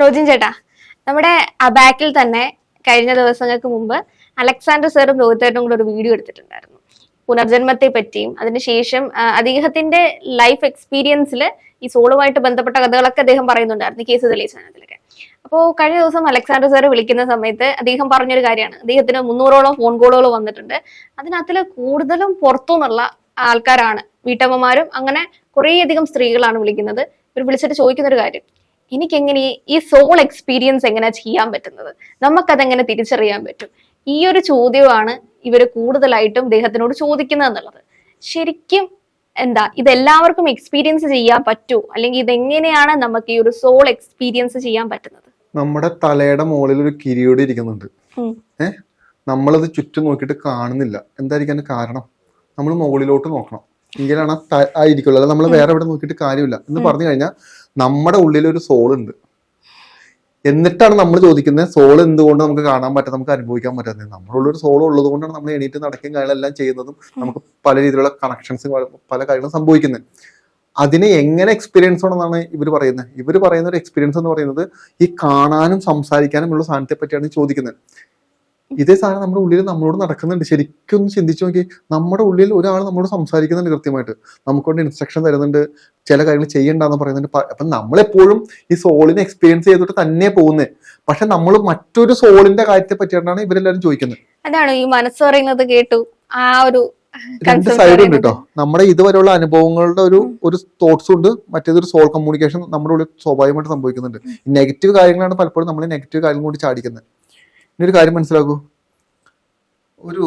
റോജിൻ ചേട്ടാ നമ്മുടെ അബാക്കിൽ തന്നെ കഴിഞ്ഞ ദിവസങ്ങൾക്ക് മുമ്പ് അലക്സാണ്ടർ സാറും രോഹിതേട്ടും കൂടെ ഒരു വീഡിയോ എടുത്തിട്ടുണ്ടായിരുന്നു. പുനർജന്മത്തെ പറ്റിയും അതിനുശേഷം അദ്ദേഹത്തിന്റെ ലൈഫ് എക്സ്പീരിയൻസിൽ ഈ സോളുമായിട്ട് ബന്ധപ്പെട്ട കഥകളൊക്കെ അദ്ദേഹം പറയുന്നുണ്ടായിരുന്നു കേസ് തെളിയിച്ച സാധനത്തിലൊക്കെ. അപ്പോൾ കഴിഞ്ഞ ദിവസം അലക്സാണ്ടർ സാർ വിളിക്കുന്ന സമയത്ത് അദ്ദേഹം പറഞ്ഞൊരു കാര്യമാണ്. അദ്ദേഹത്തിന് മുന്നൂറോളം ഫോൺ കോളുകൾ വന്നിട്ടുണ്ട്. അതിനകത്തിൽ കൂടുതലും പുറത്തുനിന്നുള്ള ആൾക്കാരാണ് വീട്ടമ്മമാരും അങ്ങനെ കുറേയധികം സ്ത്രീകളാണ് വിളിക്കുന്നത്. ഇവർ വിളിച്ചിട്ട് ചോദിക്കുന്ന ഒരു കാര്യം എനിക്കെങ്ങനെ ഈ- ഈ സോൾ എക്സ്പീരിയൻസ് എങ്ങനെ ചെയ്യാൻ പറ്റുന്നത്? നമുക്കതെങ്ങനെ തിരിച്ചറിയാൻ പറ്റും? ഈ ഒരു ചോദ്യമാണ് ഇവർ കൂടുതലായിട്ടും ദേഹത്തിനോട് ചോദിക്കുന്നത് എന്നുള്ളത്. ശരിക്കും എന്താ ഇതെല്ലാവർക്കും എക്സ്പീരിയൻസ് ചെയ്യാൻ പറ്റൂ? അല്ലെങ്കിൽ ഇതെങ്ങനെയാണ് നമുക്ക് ഈ ഒരു സോൾ എക്സ്പീരിയൻസ് ചെയ്യാൻ പറ്റുന്നത്? നമ്മുടെ തലയുടെ മുകളിൽ ഒരു കിരിയോട് ഇരിക്കുന്നുണ്ട്. ഏഹ് നമ്മളത് ചുറ്റും നോക്കിയിട്ട് കാണുന്നില്ല. എന്തായിരിക്കും അതിന്റെ കാരണം? നമ്മൾ മുകളിലോട്ട് നോക്കണം. എങ്കിലാണ് ത- ആയിരിക്കുള്ളൂ അല്ല നമ്മൾ വേറെ എവിടെ നോക്കിയിട്ട് കാര്യമില്ല. എന്ന് പറഞ്ഞു കഴിഞ്ഞാൽ നമ്മുടെ ഉള്ളിൽ ഒരു സോൾ ഉണ്ട് എന്നിട്ടാണ് നമ്മൾ ചോദിക്കുന്നത് സോൾ എന്തുകൊണ്ട് നമുക്ക് കാണാൻ പറ്റാത്ത നമുക്ക് അനുഭവിക്കാൻ പറ്റാത്തത്? നമ്മുടെ ഉള്ളിൽ ഒരു സോൾ ഉള്ളത് കൊണ്ടാണ് നമ്മൾ എണീറ്റ് നടക്കുകയും കാര്യങ്ങളെല്ലാം ചെയ്യുന്നതും നമുക്ക് പല രീതിയിലുള്ള കണക്ഷൻസ് പല കാര്യങ്ങളും സംഭവിക്കുന്നത് അതിനെ എങ്ങനെ എക്സ്പീരിയൻസ് ആണെന്നാണ് ഇവർ പറയുന്നത് ഇവർ പറയുന്ന ഒരു എക്സ്പീരിയൻസ് എന്ന് പറയുന്നത് ഈ കാണാനും സംസാരിക്കാനും ഉള്ള സാധനത്തെ പറ്റിയാണ് ചോദിക്കുന്നത് ഇതേ സാധനം നമ്മുടെ ഉള്ളിൽ നമ്മളോട് നടക്കുന്നുണ്ട്. ശരിക്കും ഒന്ന് ചിന്തിച്ചു നോക്കി. നമ്മുടെ ഉള്ളിൽ ഒരാൾ നമ്മളോട് സംസാരിക്കുന്നുണ്ട് കൃത്യമായിട്ട്. നമുക്കൊണ്ട് ഇൻസ്ട്രക്ഷൻ തരുന്നുണ്ട്. ചില കാര്യങ്ങൾ ചെയ്യണ്ടെന്ന് പറയുന്നുണ്ട്. അപ്പൊ നമ്മളെപ്പോഴും ഈ സോളിനെ എക്സ്പീരിയൻസ് ചെയ്തിട്ട് തന്നെ പോകുന്നത് പക്ഷെ നമ്മൾ മറ്റൊരു സോളിന്റെ കാര്യത്തെ പറ്റിയിട്ടാണ് ഇവരെല്ലാവരും ചോദിക്കുന്നത്. അതാണ് ഈ മനസ്സ് പറയുന്നത് കേട്ടു. ആ ഒരു രണ്ട് സൈഡ് ഉണ്ട്. കേട്ടോ നമ്മുടെ ഇതുവരെയുള്ള അനുഭവങ്ങളുടെ ഒരു ഒരു തോട്ട്സും ഉണ്ട്. മറ്റേതൊരു സോൾ കമ്മ്യൂണിക്കേഷൻ നമ്മുടെ ഉള്ളിൽ സ്വാഭാവികമായിട്ട് സംഭവിക്കുന്നുണ്ട്. നെഗറ്റീവ് കാര്യങ്ങളാണ് പലപ്പോഴും നമ്മൾ നെഗറ്റീവ് കാര്യങ്ങൾ കൊണ്ട് ചാടിക്കുന്നത്. ഇനി ഒരു കാര്യം മനസ്സിലാക്കൂ. ഒരു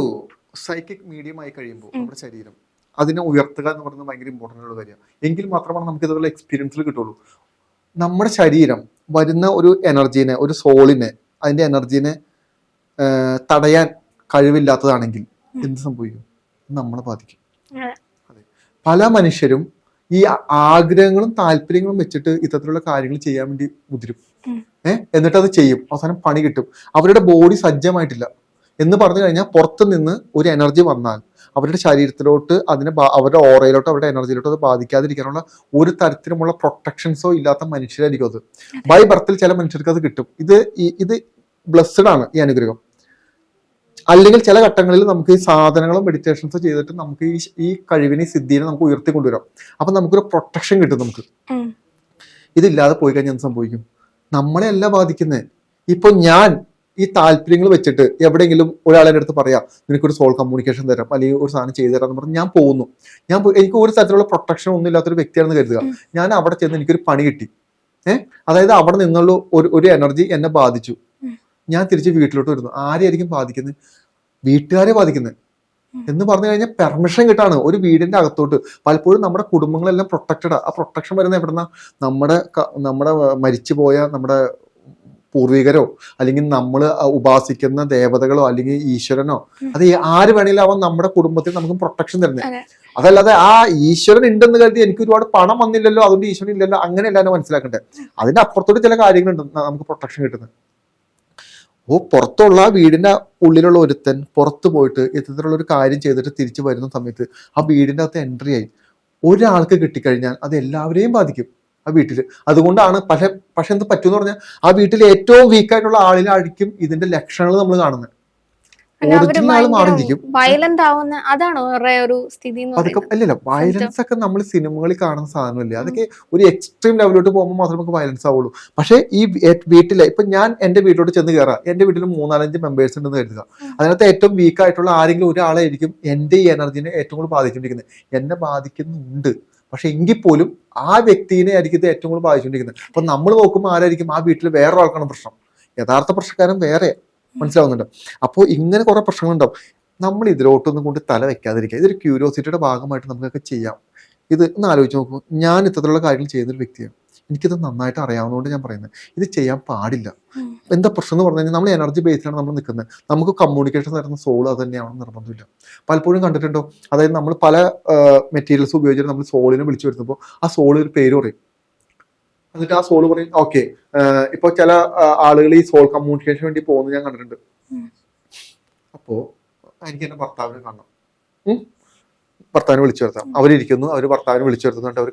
സൈക്കിക് മീഡിയം ആയി കഴിയുമ്പോൾ നമ്മുടെ ശരീരം അതിനെ ഉയർത്തുക എന്ന് പറയുന്നത് ഭയങ്കര ഇമ്പോർട്ടന്റ് ഉള്ള കാര്യമാണ്. എങ്കിൽ മാത്രമാണ് നമുക്ക് ഇതുപോലെ എക്സ്പീരിയൻസിൽ കിട്ടുള്ളൂ. നമ്മുടെ ശരീരം വരുന്ന ഒരു എനർജീനെ ഒരു സോളിനെ അതിന്റെ എനർജീനെ തടയാൻ കഴിവില്ലാത്തതാണെങ്കിൽ എന്ത് സംഭവിക്കും? നമ്മളെ ബാധിക്കും. അതെ. പല മനുഷ്യരും ഈ ആഗ്രഹങ്ങളും താല്പര്യങ്ങളും വെച്ചിട്ട് ഇത്തരത്തിലുള്ള കാര്യങ്ങൾ ചെയ്യാൻ വേണ്ടി മുതിരും. ഏഹ് എന്നിട്ട് അത് ചെയ്യും. അവസാനം പണി കിട്ടും. അവരുടെ ബോഡി സജ്ജമായിട്ടില്ല. എന്ന് പറഞ്ഞു കഴിഞ്ഞാൽ പുറത്ത് നിന്ന് ഒരു എനർജി വന്നാൽ അവരുടെ ശരീരത്തിലോട്ട് അതിനെ അവരുടെ ഓറയിലോട്ട് അവരുടെ എനർജിയിലോട്ട് അത് ബാധിക്കാതിരിക്കാനുള്ള ഒരു തരത്തിലുമുള്ള പ്രൊട്ടക്ഷൻസോ ഇല്ലാത്ത മനുഷ്യരായിരിക്കും അത്. ബൈ ബർത്തിൽ ചില മനുഷ്യർക്ക് അത് കിട്ടും. ഇത് ഇത് ബ്ലസ്ഡ് ആണ് ഈ അനുഗ്രഹം. അല്ലെങ്കിൽ ചില ഘട്ടങ്ങളിൽ നമുക്ക് ഈ സാധനങ്ങളും മെഡിറ്റേഷൻസ് ചെയ്തിട്ട് നമുക്ക് ഈ ഈ കഴിവിനെ സിദ്ധിയെ സിദ്ധിനെ നമുക്ക് ഉയർത്തി കൊണ്ടുവരാം അപ്പൊ നമുക്കൊരു പ്രൊട്ടക്ഷൻ കിട്ടും നമുക്ക്. ഇതില്ലാതെ പോയി കഴിഞ്ഞാൽ എന്ത് സംഭവിക്കും? നമ്മളെ അല്ല ബാധിക്കുന്നത് ഇപ്പൊ ഞാൻ ഈ താല്പര്യങ്ങൾ വെച്ചിട്ട് എവിടെയെങ്കിലും ഒരാളെ അടുത്ത് പറയാം നിനക്കൊരു സോൾ കമ്മ്യൂണിക്കേഷൻ തരാം അല്ലെങ്കിൽ ഒരു സാധനം ചെയ്തു തരാം എന്ന് പറഞ്ഞ് ഞാൻ പോകുന്നു ഞാൻ എനിക്ക് ഒരു തരത്തിലുള്ള പ്രൊട്ടക്ഷൻ ഒന്നും ഇല്ലാത്തൊരു വ്യക്തിയാണെന്ന് കരുതുക. ഞാൻ അവിടെ ചെന്ന് എനിക്കൊരു പണി കിട്ടി. ഏഹ് അതായത് അവിടെ നിന്നുള്ള ഒരു ഒരു എനർജി എന്നെ ബാധിച്ചു. ഞാൻ തിരിച്ച് വീട്ടിലോട്ട് വരുന്നു. ആരെയായിരിക്കും ബാധിക്കുന്നത് വീട്ടുകാരെ ബാധിക്കുന്നത്. എന്ന് പറഞ്ഞു കഴിഞ്ഞാൽ പെർമിഷൻ കിട്ടാണ്. ഒരു വീടിന്റെ അകത്തോട്ട്. പലപ്പോഴും നമ്മുടെ കുടുംബങ്ങളെല്ലാം പ്രൊട്ടക്റ്റഡ് ആ. പ്രൊട്ടക്ഷൻ വരുന്ന എവിടുന്ന? നമ്മുടെ നമ്മുടെ മരിച്ചു പോയ നമ്മുടെ പൂർവികരോ അല്ലെങ്കിൽ നമ്മൾ ഉപാസിക്കുന്ന ദേവതകളോ അല്ലെങ്കിൽ ഈശ്വരനോ. അത് ആര് വേണേലും അവൻ നമ്മുടെ കുടുംബത്തിൽ നമുക്ക് പ്രൊട്ടക്ഷൻ തരുന്നത് അതല്ലാതെ ആ ഈശ്വരൻ ഉണ്ടെന്ന് കരുതി എനിക്ക് ഒരുപാട് പണം വന്നില്ലല്ലോ അതുകൊണ്ട് ഈശ്വരൻ ഇല്ലല്ലോ അങ്ങനെയല്ല എന്നെ മനസ്സിലാക്കണ്ടേ അതിന്റെ അപ്പുറത്തോട്ട് ചില കാര്യങ്ങളുണ്ട് നമുക്ക് പ്രൊട്ടക്ഷൻ കിട്ടുന്നത്. ഓ പുറത്തുള്ള ആ വീടിന്റെ ഉള്ളിലുള്ള ഒരുത്തൻ പുറത്ത് പോയിട്ട് ഇത്തരത്തിലുള്ള ഒരു കാര്യം ചെയ്തിട്ട് തിരിച്ചു വരുന്ന സമയത്ത് ആ വീടിന്റെ അകത്ത് എൻട്രി ആയി. ഒരാൾക്ക് കിട്ടിക്കഴിഞ്ഞാൽ അത് എല്ലാവരെയും ബാധിക്കും ആ വീട്ടിൽ അതുകൊണ്ടാണ് പക്ഷെ പക്ഷെ എന്ത് പറ്റുമെന്ന് പറഞ്ഞാൽ ആ വീട്ടിൽ ഏറ്റവും വീക്കായിട്ടുള്ള ആളിലായിരിക്കും ഇതിന്റെ ലക്ഷണങ്ങൾ നമ്മൾ കാണുന്നത്. വയലന്റ് ആവുന്ന അതാണോ ഒരു സ്ഥിതി അതൊക്കെ അല്ലല്ല വയലൻസ് ഒക്കെ നമ്മൾ സിനിമകളിൽ കാണുന്ന സാധനമല്ലേ? അതൊക്കെ ഒരു എക്സ്ട്രീം ലെവലിലോട്ട് പോകുമ്പോൾ മാത്രമേ നമുക്ക് വയലൻസ് ആവുള്ളൂ. പക്ഷേ ഈ വീട്ടിലെ ഇപ്പൊ ഞാൻ എന്റെ വീട്ടിലോട്ട് ചെന്ന് കയറാം എന്റെ വീട്ടിൽ മൂന്നാലഞ്ച് മെമ്പേഴ്സ് ഉണ്ടെന്ന് കരുതുക. അതിനകത്ത് ഏറ്റവും വീക്ക് ആയിട്ടുള്ള ആരെങ്കിലും ഒരാളായിരിക്കും എന്റെ ഈ എനർജിനെ ഏറ്റവും കൂടുതൽ ബാധിച്ചുകൊണ്ടിരിക്കുന്നത്. എന്നെ ബാധിക്കുന്നുണ്ട്. പക്ഷെ എങ്കിൽ പോലും ആ വ്യക്തിനെ ആയിരിക്കും ഇത് ഏറ്റവും കൂടുതൽ ബാധിച്ചുകൊണ്ടിരിക്കുന്നത്. അപ്പൊ നമ്മൾ നോക്കുമ്പോൾ ആരായിരിക്കും? ആ വീട്ടിൽ വേറെ ആൾക്കാണ് പ്രശ്നം. യഥാർത്ഥ പ്രശ്നക്കാരൻ വേറെ. മനസ്സിലാവുന്നുണ്ട്. അപ്പോൾ ഇങ്ങനെ കുറെ പ്രശ്നങ്ങളുണ്ടാവും. നമ്മൾ ഇതിലോട്ടൊന്നും കൊണ്ട് തല വെക്കാതിരിക്കുക. ഇതൊരു ക്യൂരിയോസിറ്റിയുടെ ഭാഗമായിട്ട് നമുക്കൊക്കെ ചെയ്യാം. ഇത് ഒന്ന് ആലോചിച്ച് നോക്കൂ. ഞാൻ ഇത്തരത്തിലുള്ള കാര്യങ്ങൾ ചെയ്യുന്നൊരു വ്യക്തിയാണ്. എനിക്കിത് നന്നായിട്ട് അറിയാവുന്നതുകൊണ്ട് ഞാൻ പറയുന്നത്. ഇത് ചെയ്യാൻ പാടില്ല. എന്താ പ്രശ്നം എന്ന് പറഞ്ഞു കഴിഞ്ഞാൽ നമ്മൾ എനർജി ബേസിലാണ് നമ്മൾ നിൽക്കുന്നത്. നമുക്ക് കമ്മ്യൂണിക്കേഷൻ തരുന്ന സോൾ അത് തന്നെയാണെന്ന് നിർബന്ധമില്ല. പലപ്പോഴും കണ്ടിട്ടുണ്ടോ? അതായത് നമ്മൾ പല മെറ്റീരിയൽസ് ഉപയോഗിച്ചിട്ട് നമ്മൾ സോളിനെ വിളിച്ചു വരുത്തുമ്പോൾ ആ സോൾ ഒരു പേര് പറയും. എന്നിട്ട് ആ സോൾ പറയും ഓക്കെ ഇപ്പൊ ചില ആളുകൾ ഈ സോൾ കമ്മ്യൂണിക്കേഷൻ വേണ്ടി പോകുന്നത് ഞാൻ കണ്ടിട്ടുണ്ട്. അപ്പോ എനിക്ക് എന്റെ ഭർത്താവിനെ കാണണം. ഭർത്താവിനെ വിളിച്ചു വരുത്താം. അവരിയ്ക്കുന്നു അവർ ഭർത്താവിനെ വിളിച്ചു വരുത്തുന്നുണ്ട് അവർ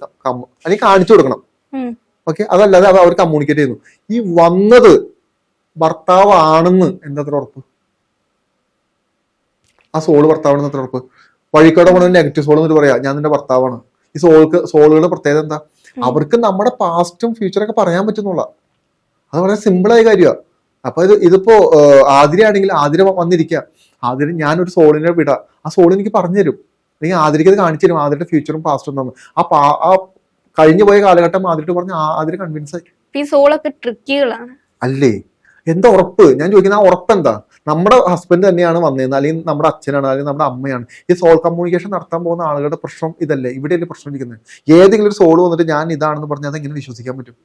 അല്ലെങ്കിൽ കാണിച്ചു കൊടുക്കണം. ഓക്കെ അതല്ലാതെ അത് അവർ കമ്മ്യൂണിക്കേറ്റ് ചെയ്യുന്നു. ഈ വന്നത് ഭർത്താവ് ആണെന്ന് എന്താ അത്ര ഉറപ്പ്? ആ സോൾ ഭർത്താവാണെന്ന് എത്ര ഉറപ്പ്? വഴിക്കോടെ പോണ നെഗറ്റീവ് സോൾ എന്നിട്ട് പറയാ ഞാൻ നിന്റെ ഭർത്താവാണ്. ഈ സോൾക്ക് സോളുകളുടെ പ്രത്യേകത എന്താ? അവർക്ക് നമ്മുടെ പാസ്റ്റും ഫ്യൂച്ചറും ഒക്കെ പറയാൻ പറ്റുന്നുള്ള. അത് വളരെ സിമ്പിളായ ആയ കാര്യമാണ് അപ്പൊ ഇത് ഇതിപ്പോ ആതിരയാണെങ്കിൽ ആതിര വന്നിരിക്കുക ആതിര ഞാനൊരു സോളിനെ വിടാം. ആ സോൾ എനിക്ക് പറഞ്ഞു തരും അല്ലെങ്കിൽ ആതിരയ്ക്ക് അത് കാണിച്ചു തരും. ആതിരയുടെ ഫ്യൂച്ചറും പാസ്റ്റും തന്നു ആ പാ ആ കഴിഞ്ഞു പോയ കാലഘട്ടം ആതിരട്ട് പറഞ്ഞ് ആതിര കൺവിൻസ് ആയി. സോളൊക്കെ ട്രിക്കികളാണ് അല്ലേ? എന്താ ഉറപ്പ്? ഞാൻ ചോദിക്കുന്ന ആ ഉറപ്പ് എന്താ? നമ്മുടെ ഹസ്ബൻഡ് തന്നെയാണ് വന്നിരുന്നത് അല്ലെങ്കിൽ നമ്മുടെ അച്ഛനാണ് അല്ലെങ്കിൽ നമ്മുടെ അമ്മയാണ്. ഈ സോൾ കമ്മ്യൂണിക്കേഷൻ നടത്താൻ പോകുന്ന ആളുകളുടെ പ്രശ്നം ഇതല്ലേ? ഇവിടെയല്ലേ പ്രശ്നം ഇരിക്കുന്നത്. ഏതെങ്കിലും ഒരു സോൾ വന്നിട്ട് ഞാൻ ഇതാണെന്ന് പറഞ്ഞാൽ അതെങ്ങനെ വിശ്വസിക്കാൻ പറ്റും?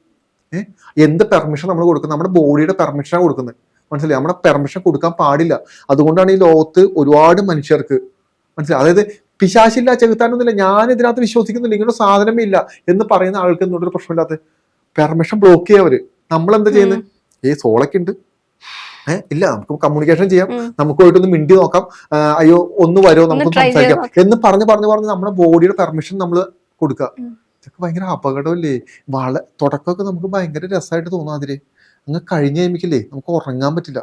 ഏഹ് എന്ത് പെർമിഷൻ നമ്മൾ കൊടുക്കുന്നത്? നമ്മുടെ ബോഡിയുടെ പെർമിഷനാണ് കൊടുക്കുന്നത്. മനസ്സിലായി? നമ്മുടെ പെർമിഷൻ കൊടുക്കാൻ പാടില്ല. അതുകൊണ്ടാണ് ഈ ലോകത്ത് ഒരുപാട് മനുഷ്യർക്ക് മനസ്സിലായി? അതായത് പിശാശില്ല ചെകുത്താനൊന്നുമില്ല. ഞാൻ ഇതിനകത്ത് വിശ്വസിക്കുന്നില്ല. ഇങ്ങനെ സാധനമേ ഇല്ല എന്ന് പറയുന്ന ആൾക്ക് എന്തുകൊണ്ടൊരു പ്രശ്നമില്ലാത്ത? പെർമിഷൻ ബ്ലോക്ക് ചെയ്യാവര് നമ്മൾ എന്താ ചെയ്യുന്നത്? ഏ സോളൊക്കെ ഉണ്ട് ഏഹ് ഇല്ല നമുക്ക് കമ്മ്യൂണിക്കേഷൻ ചെയ്യാം. നമുക്ക് പോയിട്ടൊന്ന് മിണ്ടി നോക്കാം. അയ്യോ ഒന്ന് വരുമോ നമുക്ക് സംസാരിക്കാം. എന്ന് പറഞ്ഞ് പറഞ്ഞ് പറഞ്ഞ് നമ്മുടെ ബോഡിയുടെ പെർമിഷൻ നമ്മൾ കൊടുക്കുക. ഇതൊക്കെ ഭയങ്കര അപകടമല്ലേ? വള തുടക്കമൊക്കെ നമുക്ക് ഭയങ്കര രസമായിട്ട് തോന്നാതിരെ അങ്ങ് കഴിഞ്ഞ് കഴിയുമ്പോഴേ നമുക്ക് ഉറങ്ങാൻ പറ്റില്ല.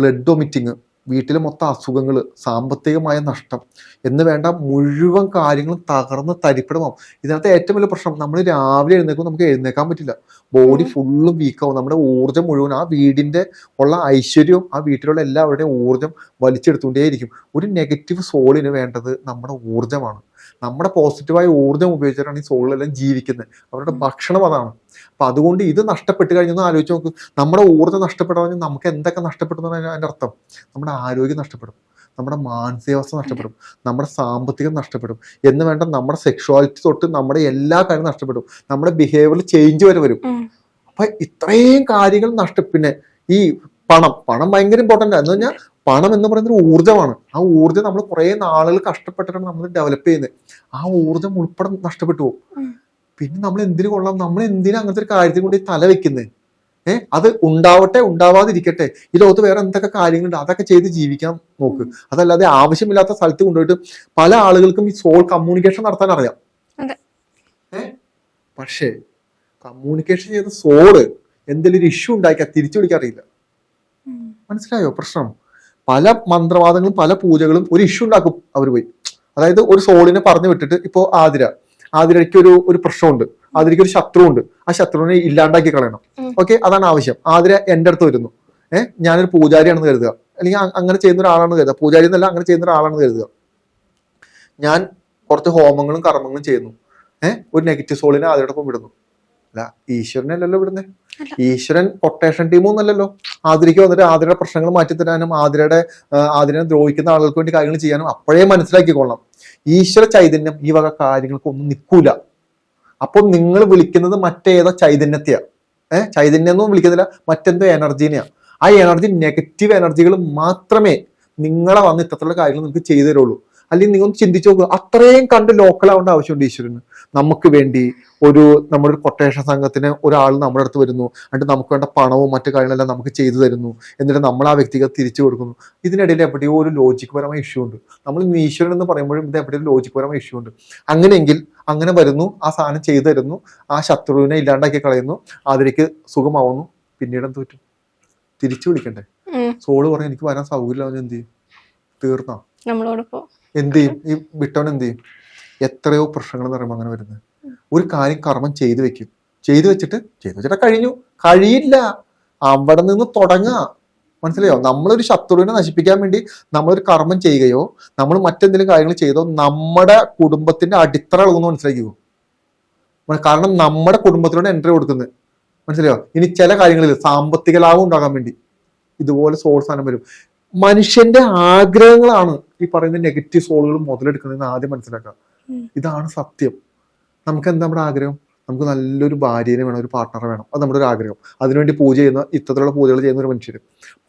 Blood vomiting. വീട്ടിലെ മൊത്തം അസുഖങ്ങൾ സാമ്പത്തികമായ നഷ്ടം എന്ന് വേണ്ട മുഴുവൻ കാര്യങ്ങളും തകർന്ന് തരിപ്പിടമാവും. ഇതിനകത്ത് ഏറ്റവും വലിയ പ്രശ്നം നമ്മൾ രാവിലെ എഴുന്നേക്കും നമുക്ക് എഴുന്നേക്കാൻ പറ്റില്ല. ബോഡി ഫുള്ളും വീക്കാവും നമ്മുടെ ഊർജം മുഴുവൻ ആ വീടിന്റെ ഉള്ള ഐശ്വര്യവും ആ വീട്ടിലുള്ള എല്ലാവരുടെയും ഊർജം വലിച്ചെടുത്തുകൊണ്ടേയിരിക്കും. ഒരു നെഗറ്റീവ് സോളിന് വേണ്ടത് നമ്മുടെ ഊർജമാണ്. നമ്മുടെ പോസിറ്റീവായ ഊർജം ഉപയോഗിച്ചിട്ടാണ് ഈ സോളിലെല്ലാം ജീവിക്കുന്നത് അവരുടെ ഭക്ഷണം അതാണ്. അപ്പൊ അതുകൊണ്ട് ഇത് നഷ്ടപ്പെട്ട് കഴിഞ്ഞൊന്ന് ആലോചിച്ച് നോക്ക്. നമ്മുടെ ഊർജം നഷ്ടപ്പെടാൻ നമുക്ക് എന്തൊക്കെ നഷ്ടപ്പെട്ടു അതിന്റെ അതിന്റെ അർത്ഥം. നമ്മുടെ ആരോഗ്യം നഷ്ടപ്പെടും. നമ്മുടെ മാനസികാവസ്ഥ നഷ്ടപ്പെടും. നമ്മുടെ സാമ്പത്തികം നഷ്ടപ്പെടും. എന്ന് വേണ്ട നമ്മുടെ സെക്ഷുവാലിറ്റി തൊട്ട് നമ്മുടെ എല്ലാ കാര്യവും നഷ്ടപ്പെടും. നമ്മുടെ ബിഹേവിയർ ചേഞ്ച് വരെ വരും. അപ്പൊ ഇത്രയും കാര്യങ്ങൾ നഷ്ട പിന്നെ ഈ പണം പണം ഭയങ്കര ഇമ്പോർട്ടന്റ് എന്ന് പറഞ്ഞാൽ പണം എന്ന് പറയുന്നത് ഒരു ഊർജമാണ്. ആ ഊർജം നമ്മൾ കുറെ നാളുകൾ കഷ്ടപ്പെട്ടിട്ടാണ് നമ്മൾ ഡെവലപ്പ് ചെയ്യുന്നത്. ആ ഊർജം ഉൾപ്പെടെ നഷ്ടപ്പെട്ടു പോകും. പിന്നെ നമ്മൾ എന്തിനു കൊള്ളാം? നമ്മൾ എന്തിനാ അങ്ങനത്തെ ഒരു കാര്യത്തിൽ കൂടി തല വെക്കുന്നത് ഏഹ് അത് ഉണ്ടാവട്ടെ ഉണ്ടാവാതിരിക്കട്ടെ. ഈ ലോകത്ത് വേറെ എന്തൊക്കെ കാര്യങ്ങളുണ്ട്? അതൊക്കെ ചെയ്ത് ജീവിക്കാൻ നോക്ക്. അതല്ലാതെ ആവശ്യമില്ലാത്ത സ്ഥലത്ത് കൊണ്ടുപോയിട്ട് പല ആളുകൾക്കും ഈ സോൾ കമ്മ്യൂണിക്കേഷൻ നടത്താൻ അറിയാം. ഏഹ് പക്ഷേ കമ്മ്യൂണിക്കേഷൻ ചെയ്ത സോൾ എന്തെങ്കിലും ഒരു ഇഷ്യൂ ഉണ്ടാക്കിയാൽ തിരിച്ചു വിളിക്കാൻ അറിയില്ല. മനസ്സിലായോ പ്രശ്നം? പല മന്ത്രവാദങ്ങളും പല പൂജകളും ഒരു ഇഷ്യൂ ഉണ്ടാക്കും അവർ പോയി. അതായത് ഒരു സോളിനെ പറഞ്ഞു വിട്ടിട്ട് ഇപ്പോ ആതിര. ആതിരയ്ക്ക് ഒരു ഒരു പ്രശ്നമുണ്ട്. ആതിരയ്ക്ക് ഒരു ശത്രുവുണ്ട്. ആ ശത്രുവിനെ ഇല്ലാണ്ടാക്കി കളയണം. ഓക്കെ അതാണ് ആവശ്യം. ആതിര എന്റെ അടുത്ത് വരുന്നു. ഏഹ് ഞാനൊരു പൂജാരിയാണെന്ന് കരുതുക. അല്ലെങ്കിൽ അങ്ങനെ ചെയ്യുന്ന ഒരാളാണെന്ന് കരുതുക. പൂജാരി എന്നല്ല അങ്ങനെ ചെയ്യുന്ന ഒരാളാണെന്ന് കരുതുക. ഞാൻ കുറച്ച് ഹോമങ്ങളും കർമ്മങ്ങളും ചെയ്യുന്നു. ഏഹ് ഒരു നെഗറ്റീവ് സോളിനെ ആതിരോടൊപ്പം വിടുന്നു. ഈശ്വരനല്ലല്ലോ ഇവിടുന്ന്. ഈശ്വരൻ കൊട്ടേഷൻ ടീമൊന്നും അല്ലല്ലോ ആതിരയ്ക്ക് വന്നിട്ട് ആതിരയുടെ പ്രശ്നങ്ങൾ മാറ്റിത്തരാനും ആതിരയുടെ ആതിരനെ ദ്രോഹിക്കുന്ന ആളുകൾക്ക് വേണ്ടി കാര്യങ്ങൾ ചെയ്യാനും അപ്പോഴേ മനസ്സിലാക്കിക്കൊള്ളാം ഈശ്വര ചൈതന്യം ഈ വക കാര്യങ്ങൾക്കൊന്നും നിൽക്കൂല. അപ്പോൾ നിങ്ങൾ വിളിക്കുന്നത് മറ്റേതോ ചൈതന്യത്തെയാ. ഏഹ് ചൈതന്യം ഒന്നും വിളിക്കുന്നില്ല മറ്റെന്തോ എനർജീനെയാ ആ എനർജി നെഗറ്റീവ് എനർജികൾ മാത്രമേ നിങ്ങളെ വന്ന് ഇത്തരത്തിലുള്ള കാര്യങ്ങൾ നിങ്ങൾക്ക് ചെയ്തു തരുള്ളൂ. അല്ലെങ്കിൽ നിങ്ങൾ ഒന്ന് ചിന്തിച്ചു നോക്കുക അത്രയും കണ്ട് ലോക്കൽ ആവേണ്ട ആവശ്യമുണ്ട് ഈശ്വരന്. നമുക്ക് വേണ്ടി ഒരു നമ്മുടെ ഒരു കൊട്ടേഷൻ സംഘത്തിന് ഒരാൾ നമ്മുടെ അടുത്ത് വരുന്നു. എന്നിട്ട് നമുക്ക് വേണ്ട പണവും മറ്റു കാര്യങ്ങളെല്ലാം നമുക്ക് ചെയ്തു തരുന്നു. എന്നിട്ട് നമ്മൾ ആ വ്യക്തിക്ക് തിരിച്ചു കൊടുക്കുന്നു. ഇതിനിടയിൽ എവിടെയോ ഒരു ലോജിക് പരമായ ഇഷ്യൂ ഉണ്ട്. നമ്മൾ ഈശ്വരൻ എന്ന് പറയുമ്പോഴും ഇത് എവിടെയോ ലോജിക് പരമായ ഇഷ്യൂ ഉണ്ട്. അങ്ങനെയെങ്കിൽ അങ്ങനെ വരുന്നു ആ സാധനം ചെയ്തു തരുന്നു ആ ശത്രുവിനെ ഇല്ലാണ്ടാക്കി കളയുന്നു അതിലേക്ക് സുഖമാവുന്നു. പിന്നീട് എന്ത് പറ്റും? തിരിച്ചു വിളിക്കണ്ടേ? സോൾ പറഞ്ഞ് എനിക്ക് വരാൻ സൗകര്യമില്ല എന്ത് ചെയ്യും? തീർന്നോ? നമ്മളോടൊപ്പം എന്ത് ചെയ്യും? ഈ എത്രയോ പ്രശ്നങ്ങൾ എന്ന് പറയുമ്പോൾ അങ്ങനെ വരുന്നത്. ഒരു കാര്യം കർമ്മം ചെയ്തു വെക്കും. ചെയ്തു വെച്ചിട്ട് ചെയ്തു വെച്ചിട്ട് കഴിഞ്ഞു. കഴിയില്ല. അവിടെ നിന്ന് തുടങ്ങുക മനസ്സിലായോ? നമ്മളൊരു ശത്രുവിനെ നശിപ്പിക്കാൻ വേണ്ടി നമ്മളൊരു കർമ്മം ചെയ്യുകയോ നമ്മൾ മറ്റെന്തെങ്കിലും കാര്യങ്ങൾ ചെയ്തോ നമ്മുടെ കുടുംബത്തിന്റെ അടിത്തറ ഇളകുന്നു മനസ്സിലാക്കിയോ കാരണം നമ്മുടെ കുടുംബത്തിലൂടെ എൻട്രി കൊടുക്കുന്നത്. മനസ്സിലായോ? ഇനി ചില കാര്യങ്ങളിൽ സാമ്പത്തിക ലാഭം ഉണ്ടാകാൻ വേണ്ടി. ഇതുപോലെ സോൾസാനം വരും. മനുഷ്യന്റെ ആഗ്രഹങ്ങളാണ് ഈ പറയുന്ന നെഗറ്റീവ് സോളുകൾ മുതലെടുക്കുന്നതെന്ന് ആദ്യം മനസ്സിലാക്കുക. ഇതാണ് സത്യം. നമുക്ക് എന്താ നമ്മുടെ ആഗ്രഹം? നമുക്ക് നല്ലൊരു ഭാര്യനെ വേണം ഒരു പാർട്ണറെ വേണം. അത് നമ്മുടെ ഒരു ആഗ്രഹം. അതിനുവേണ്ടി പൂജ ചെയ്യുന്ന ഇത്തരത്തിലുള്ള പൂജകൾ ചെയ്യുന്ന ഒരു മനുഷ്യർ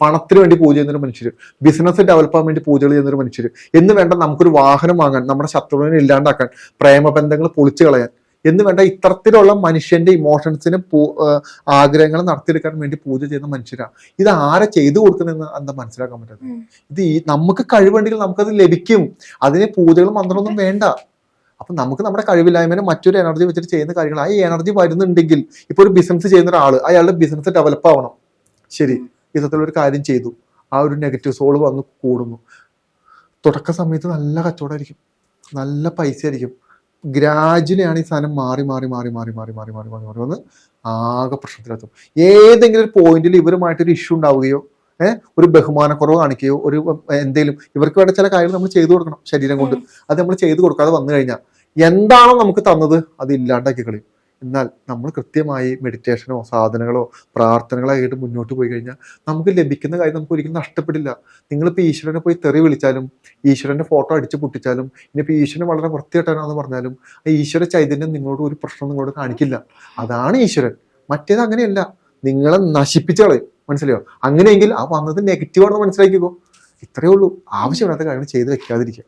പണത്തിന് വേണ്ടി പൂജ ചെയ്യുന്ന ഒരു മനുഷ്യർ ബിസിനസ് ഡെവലപ്പ് വേണ്ടി പൂജകൾ ചെയ്യുന്ന ഒരു മനുഷ്യർ എന്ന് വേണ്ട നമുക്കൊരു വാഹനം വാങ്ങാൻ നമ്മുടെ ശത്രുവിനെ ഇല്ലാണ്ടാക്കാൻ പ്രേമബന്ധങ്ങൾ പൊളിച്ചു കളയാൻ എന്ന് വേണ്ട ഇത്തരത്തിലുള്ള മനുഷ്യന്റെ ഇമോഷൻസിന് ആഗ്രഹങ്ങൾ നടത്തിയെടുക്കാൻ വേണ്ടി പൂജ ചെയ്യുന്ന മനുഷ്യരാണ് ഇത് ആരെ ചെയ്തു കൊടുക്കുന്നതെന്ന് എന്താ മനസ്സിലാക്കാൻ പറ്റുന്നത്. ഇത് ഈ നമുക്ക് കഴിവുണ്ടെങ്കിൽ നമുക്കത് ലഭിക്കും. അതിന് പൂജകളും മന്ത്രമൊന്നും വേണ്ട. അപ്പൊ നമുക്ക് നമ്മുടെ കഴിവില്ലായ്മനെ മറ്റൊരു എനർജി വെച്ചിട്ട് ചെയ്യുന്ന കാര്യങ്ങൾ. ആ എനർജി വരുന്നുണ്ടെങ്കിൽ ഇപ്പൊ ഒരു ബിസിനസ് ചെയ്യുന്ന ഒരാൾ അയാളുടെ ബിസിനസ് ഡെവലപ്പ് ആവണം. ശരി ഇത്തരത്തിലുള്ള ഒരു കാര്യം ചെയ്തു. ആ ഒരു നെഗറ്റീവ് സോൾ വന്ന് കൂടുന്നു. തുടക്ക സമയത്ത് നല്ല കച്ചവടമായിരിക്കും. നല്ല പൈസ ആയിരിക്കും ഗ്രാജുവലി ആണ് ഈ സാധനം മാറി മാറി മാറി മാറി മാറി മാറി മാറി മാറി മാറി വന്ന് ആകെ പ്രശ്നത്തിലെത്തും. ഏതെങ്കിലും ഒരു പോയിന്റിൽ ഇവരുമായിട്ടൊരു ഇഷ്യൂ ഉണ്ടാവുകയോ ഒരു ബഹുമാനക്കുറവ് കാണിക്കുകയോ ഒരു എന്തെങ്കിലും ഇവർക്ക് വേണ്ട ചില കാര്യങ്ങൾ നമ്മൾ ചെയ്തു കൊടുക്കണം ശരീരം കൊണ്ട്. അത് നമ്മൾ ചെയ്തു കൊടുക്കാതെ വന്നു കഴിഞ്ഞാൽ എന്താണോ നമുക്ക് തന്നത് അത് ഇല്ലാണ്ടാക്കി കളയും എന്നാൽ നമ്മൾ കൃത്യമായി മെഡിറ്റേഷനോ സാധനങ്ങളോ പ്രാർത്ഥനകളോ ആയിട്ട് മുന്നോട്ട് പോയി കഴിഞ്ഞാൽ നമുക്ക് ലഭിക്കുന്ന കാര്യം നമുക്ക് ഒരിക്കലും നഷ്ടപ്പെടില്ല. നിങ്ങളിപ്പോൾ ഈശ്വരനെ പോയി തെറി വിളിച്ചാലും ഈശ്വരന്റെ ഫോട്ടോ അടിച്ച് പൊട്ടിച്ചാലും ഇനിയിപ്പോൾ ഈശ്വരൻ വളരെ വൃത്തികെട്ടാണെന്ന് പറഞ്ഞാലും ആ ഈശ്വര ചൈതന്യം നിങ്ങളോട് ഒരു പ്രശ്നം നിങ്ങളോട് കാണിക്കില്ല. അതാണ് ഈശ്വരൻ. മറ്റേത് അങ്ങനെയല്ല. നിങ്ങളെ നശിപ്പിച്ച് കളയും. മനസ്സിലായോ? അങ്ങനെയെങ്കിൽ ആ വന്നത് നെഗറ്റീവാണെന്ന് മനസ്സിലാക്കിക്കോ. ഇത്രയേ ഉള്ളൂ. ആവശ്യമില്ലാത്ത കാര്യങ്ങൾ ചെയ്ത് വെക്കാതിരിക്കുക.